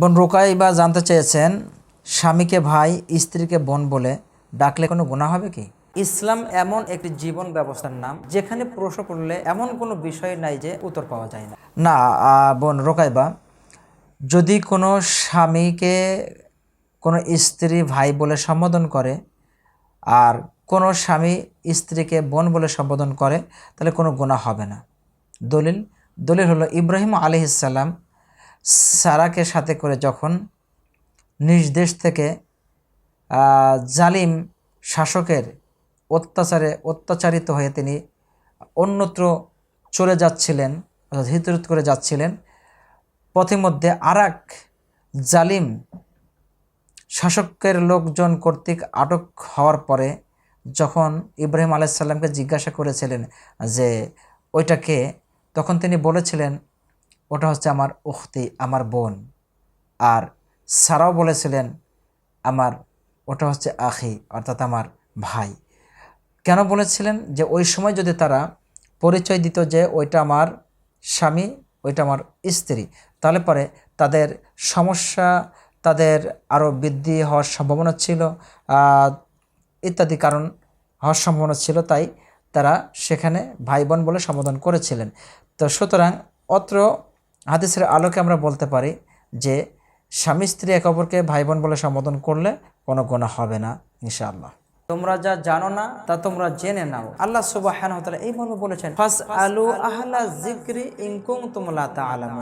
বোন রোকাই বা জানতে চেয়েছেন, স্বামীকে ভাই, স্ত্রীকে বোন বলে ডাকলে কোনো গুণা হবে কি? ইসলাম এমন একটি জীবন ব্যবস্থার নাম, যেখানে প্রশ্ন করলে এমন কোনো বিষয় নাই যে উত্তর পাওয়া যায় না। না বোন রোকাইবা যদি কোনো স্বামীকে কোনো স্ত্রী ভাই বলে সম্বোধন করে আর কোনো স্বামী স্ত্রীকে বোন বলে সম্বোধন করে, তাহলে কোনো গুণা হবে না। দলিল দলিল হলো ইব্রাহিম আলহিসাল্লাম সারাকে সাথে করে যখন নিজ দেশ থেকে জালিম শাসকের অত্যাচারে অত্যাচারিত হয়ে তিনি অন্যত্র চলে যাচ্ছিলেন, অর্থাৎ হিতরত করে যাচ্ছিলেন। পথে মধ্যে আর জালিম শাসকের লোকজন কর্তৃক আটক হওয়ার পরে যখন ইব্রাহিম আলাইসাল্লামকে জিজ্ঞাসা করেছিলেন যে ওইটাকে তখন তিনি বলেছিলেন ওটা হচ্ছে আমার উখতি, আমার বোন। আর সারাও বলেছিলেন, আমার ওটা হচ্ছে আখি, অর্থাৎ আমার ভাই। কেন বলেছিলেন? যে ওই সময় যদি তারা পরিচয় দিত যে ওইটা আমার স্বামী, ওইটা আমার স্ত্রী, তাহলে পরে তাদের সমস্যা, তাদের আরও বৃদ্ধি হওয়ার সম্ভাবনা ছিল ইত্যাদি কারণ হওয়ার সম্ভাবনা ছিল, তাই তারা সেখানে ভাই বোন বলে সম্বোধন করেছিলেন। তো সুতরাং অত্র হাদিসের আলোকে আমরা বলতে পারি যে, স্বামী স্ত্রী এক অপরকে ভাই বোন বলে সম্বোধন করলে কোনো গোনা হবে না, ইনশাআল্লাহ। তোমরা যা জানো না, তা তোমরা জেনে নাও। আল্লাহ সুবাহ এই মর্মে বলেছেন জিক্রি ইনকুম তোমলা তা